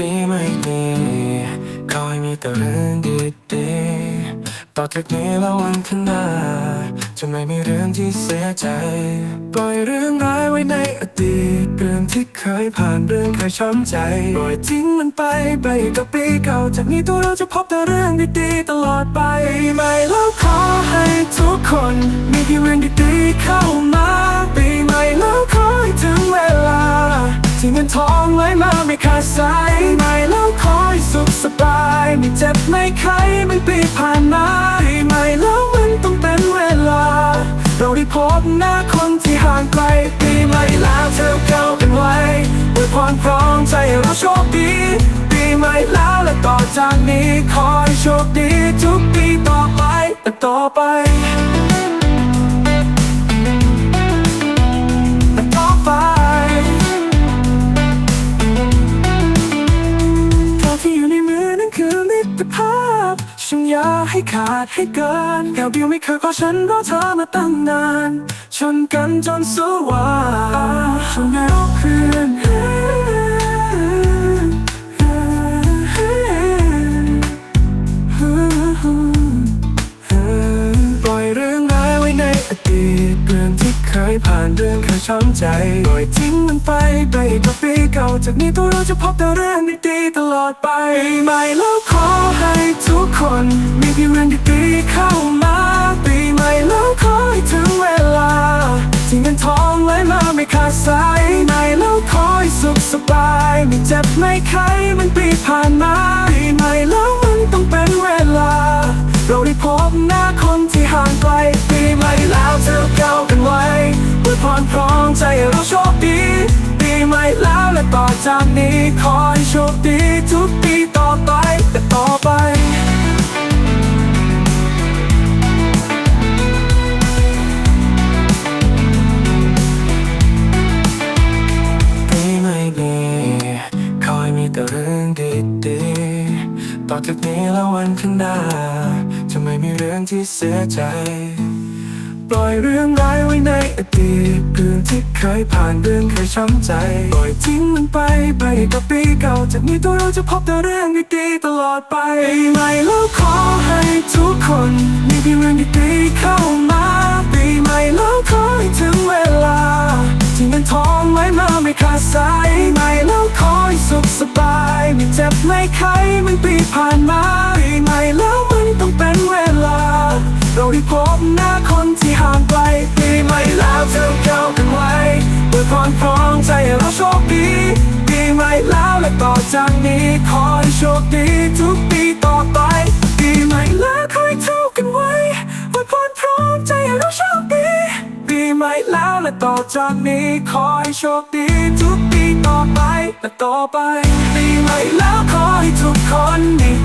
ปีใหม่นี้ขอให้มีแต่เรื่องดีๆต่อจากนี้แล้ววันข้างหน้าจะไม่มีเรื่องที่เสียใจ ปล่อยเรื่องร้ายไว้ในอดีตเรื่องที่เคยผ่านเรื่องเคยช้ำใจปล่อยทิ้งมันไปไปกับปีเก่า จากนี้ตัวเราจะพบแต่เรื่องดีๆตลอดไปปีใหม่แล้วขอให้ทุกคนมีเพียงเรื่องดีๆเข้ามาปีใหม่แล้วขอให้ถึงเวลา ที่เงินทองไหลมาไม่ขาด สบายไม่เจ็บไม่ไข้ไม่ปีผ่านมาไม่แล้วมันต้องเป็นเวลา เราได้พบหน้าคนที่ห่างไกลปีใหม่แล้วเธอเก้ากันไว้อวยพรพร้อมใจเราโชคดี ปีใหม่แล้วและต่อจากนี้ ขอให้โชคดีทุกปีต่อไปแต่ต่อไป คือมิตภาพฉันอยากให้ขาดให้เกินแก้วเดียวไม่เคยขอฉันรอเธอมาตั้งนาน ชนกันจนสว่างช่วงแนวคืน ที่เคยผ่านเรื่องเคยช้ำใจปล่อยทิ้งมันไปไปกับปีเก่า จากนี้ตัวเราจะพบแต่เรื่องดีๆตลอดไปใหม่แล้วขอให้ทุกคน มีเพียงเรื่องดีๆเข้ามาปีใหม่แล้วขอให้ถึงเวลา ที่เงินทองไหลมาไม่ขาดสายใหม่แล้วขอให้สุขสบายไม่เจ็บไม่ไข้มันปีผ่านมาปีใหม่แล้วมันต้องเป็นเวลา เราได้พบหน้าคนที่ห่างไกลปี ต่อจากนี้ขอให้โชคดีทุกปีต่อไปและต่อไปปีใหม่นี้ขอให้มีแต่เรื่องดีๆ ต่อจากนี้แล้ววันข้างหน้า จะไม่มีเรื่องที่เสียใจ ปล่อยเรื่องร้ายไว้ในอดีตเรื่องที่เคยผ่านเรื่องเคยช้ำใจ ปล่อยทิ้งมันไปไปกับปีเก่า จากนี้ตัวเราจะพบแต่เรื่องดีๆตลอดไปใหม่แล้วขอให้ทุกคนมีเพียงเรื่องดีๆเข้ามาปีใหม่แล้วขอให้ถึงเวลา ที่เงินทองไหลมาไม่ขาดสายไม่แล้วขอให้สุขสบายไม่เจ็บไม่ไข้มันปีผ่านมาปีใหม่แล้วมันต้องเป็นเวลา เราได้พบหน้า พรพร้อมใจให้เราโชคดีปีใหม่แล้วและต่อจากนี้ขอให้โชคดีทุกปีต่อไปปีใหม่แล้วคอยเท่ากันไว้อวยพรพร้อมใจให้เราโชคดีปีใหม่แล้วและต่อจากนี้ขอให้โชคดีทุกปีต่อไปและต่อไปปีใหม่แล้วขอให้ทุกคนมี